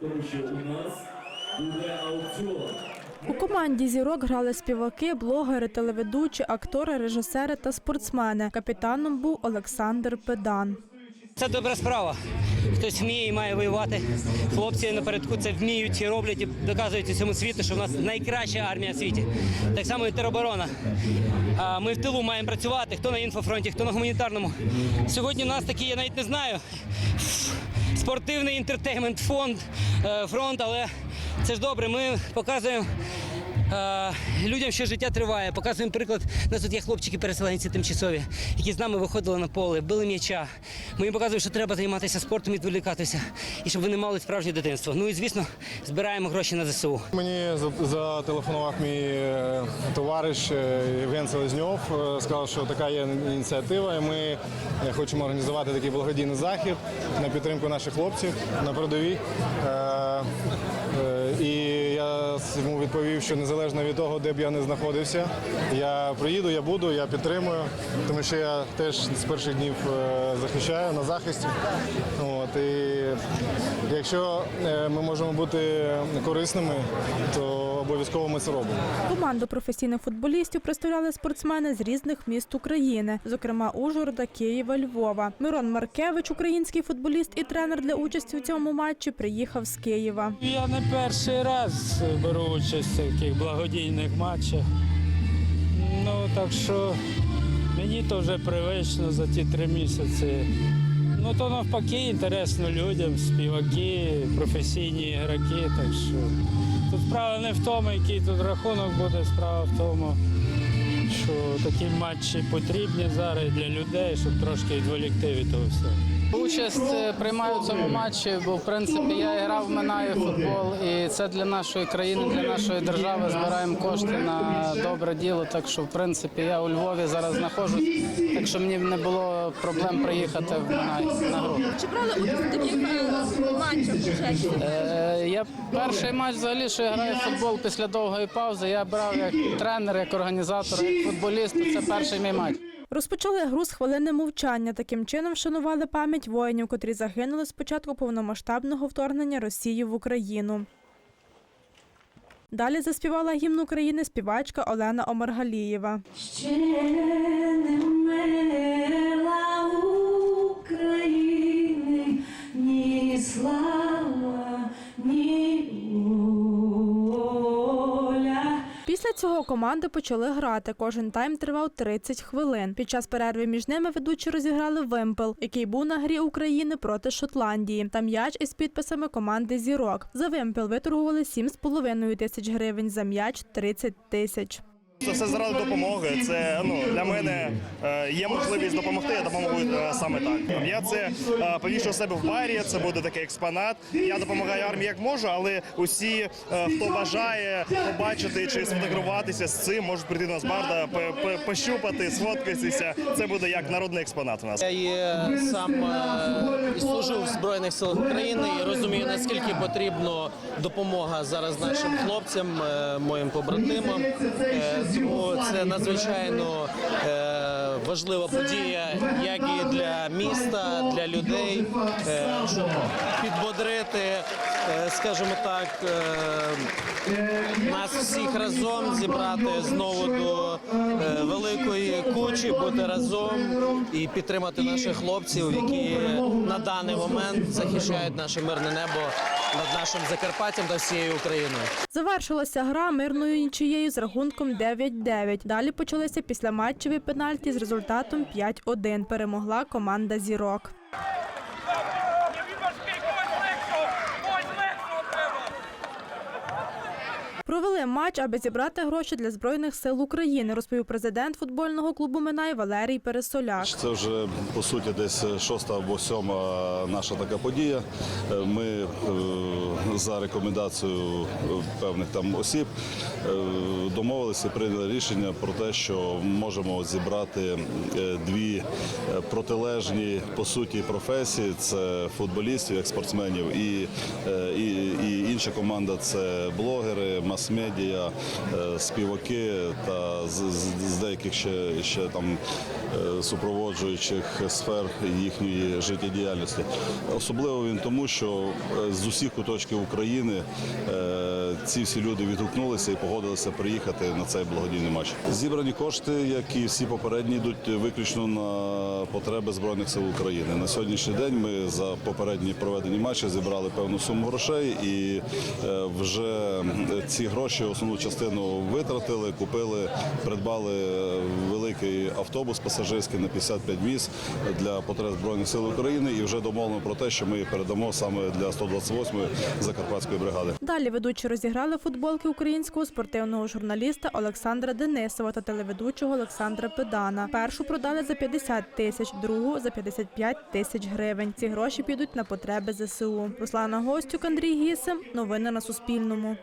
тому що у нас буде аукціон. У команді зірок грали співаки, блогери, телеведучі, актори, режисери та спортсмени. Капітаном був Олександр Педан. Це добра справа. Хтось вміє і має воювати. Хлопці напередку це вміють і роблять і доказують усьому світу, що в нас найкраща армія в світі. Так само і тероборона. Ми в тилу маємо працювати, хто на інфофронті, хто на гуманітарному. Сьогодні у нас такий, я навіть не знаю, спортивний інтертеймент фонд, е, фронт, але це ж добре. Ми показуємо. Людям, що життя триває, показуємо приклад. У нас тут є хлопчики-переселенці тимчасові, які з нами виходили на поле, били м'яча. Ми їм показуємо, що треба займатися спортом і відволікатися, і щоб вони мали справжнє дитинство. Ну і звісно, збираємо гроші на ЗСУ. Мені зателефонував мій е, товариш е, Євген Селезньов. е, Сказав, що така є ініціатива, і ми хочемо організувати такий благодійний захід на підтримку наших хлопців на передовій. Я йому відповів, що незалежно від того, де б я не знаходився, я приїду, я буду, я підтримую, тому що я теж з перших днів е, захищаю на захисті. От, і якщо е, ми можемо бути корисними, то обов'язково ми це робимо. Команду професійних футболістів представляли спортсмени з різних міст України, зокрема Ужгорода, Києва, Львова. Мирон Маркевич, український футболіст і тренер для участі у цьому матчі, приїхав з Києва. Я не перший раз беру участь в таких благодійних матчах. Ну так що мені то вже привично за ті три місяці. Ну то навпаки інтересно людям, співаки, професійні ігроки. Так що тут справа не в тому, який тут рахунок буде, справа в тому, що такі матчі потрібні зараз для людей, щоб трошки відволікти від того всього. Участь е, приймаю в цьому матчі, бо в принципі я грав, минаю футбол, і це для нашої країни, для нашої держави. Збираємо кошти на добре діло. Так що, в принципі, я у Львові зараз знаходжусь, так що мені не було проблем приїхати в Минай на гру. Чи брали участь таких е, матчах? Е, Я перший матч взагалі, що я граю в футбол після довгої паузи. Я брав як тренер, як організатор, як футболіст. Це перший мій матч. Розпочали гру з хвилини мовчання. Таким чином вшанували пам'ять воїнів, котрі загинули з початку повномасштабного вторгнення Росії в Україну. Далі заспівала гімн України співачка Олена Омаргалієва. Ще не Після команди почали грати. Кожен тайм тривав 30 хвилин. Під час перерви між ними ведучі розіграли вимпел, який був на грі України проти Шотландії. Та м'яч із підписами команди Зірок. За вимпел виторгували 7,5 тисяч гривень, за м'яч 30 тисяч. Це все заради допомоги. Це ну для мене е, є можливість допомогти. Я допомогу е, саме так. Я це е, повішу себе в барі. Це буде такий експонат. Я допомагаю армії як можу, але усі, хто бажає побачити чи сфотографуватися з цим, можуть прийти на барда, пощупати, сфоткатися. Це буде як народний експонат. У нас Я є сам служив в Збройних силах України і розумію, наскільки потрібна допомога зараз нашим хлопцям, е, моїм побратимам. Е, Тому це надзвичайно е, важлива подія, як і для міста, для людей, щоб підбодрити, скажімо так, е, нас всіх разом зібрати знову до е, великої кучі, бути разом і підтримати наших хлопців, які на даний момент захищають наше мирне небо над нашим Закарпаттям та всією Україною. Завершилася гра мирною нічиєю з рахунком 9-9. Далі почалися післяматчеві пенальті з результатом 5-1. Перемогла команда Зірок. Провели матч, аби зібрати гроші для збройних сил України, розповів президент футбольного клубу Минай Валерій Пересоляк. Це вже по суті десь шоста або сьома наша така подія. Е, Ми е, за рекомендацією певних там осіб е, домовилися, і прийняли рішення про те, що можемо зібрати е, дві е, протилежні по суті професії: це футболістів, як спортсменів і, е, і, і інша команда це блогери, мас-медіа, е, співаки та з, деяких ще, ще там е, супроводжуючих сфер їхньої життєдіяльності. Особливо він тому, що е, з усіх куточків України ці всі люди відгукнулися і погодилися приїхати на цей благодійний матч. Зібрані кошти, як і всі попередні, йдуть виключно на потреби збройних сил України. На сьогоднішній день ми за попередні проведені матчі зібрали певну суму грошей і вже ці гроші основну частину витратили, купили, придбали великий автобус пасажирський на 55 місць для потреб збройних сил України. І вже домовлено про те, що ми їх передамо саме для 128-ї закарпатської бригади. Далі ведучі розіграли футболки українського спортивного журналіста Олександра Денисова та телеведучого Олександра Педана. Першу продали за 50 тисяч, другу за 55 тисяч гривень. Ці гроші підуть на потреби ЗСУ. Руслана Гостюк, Андрій Гісем. Новини на Суспільному.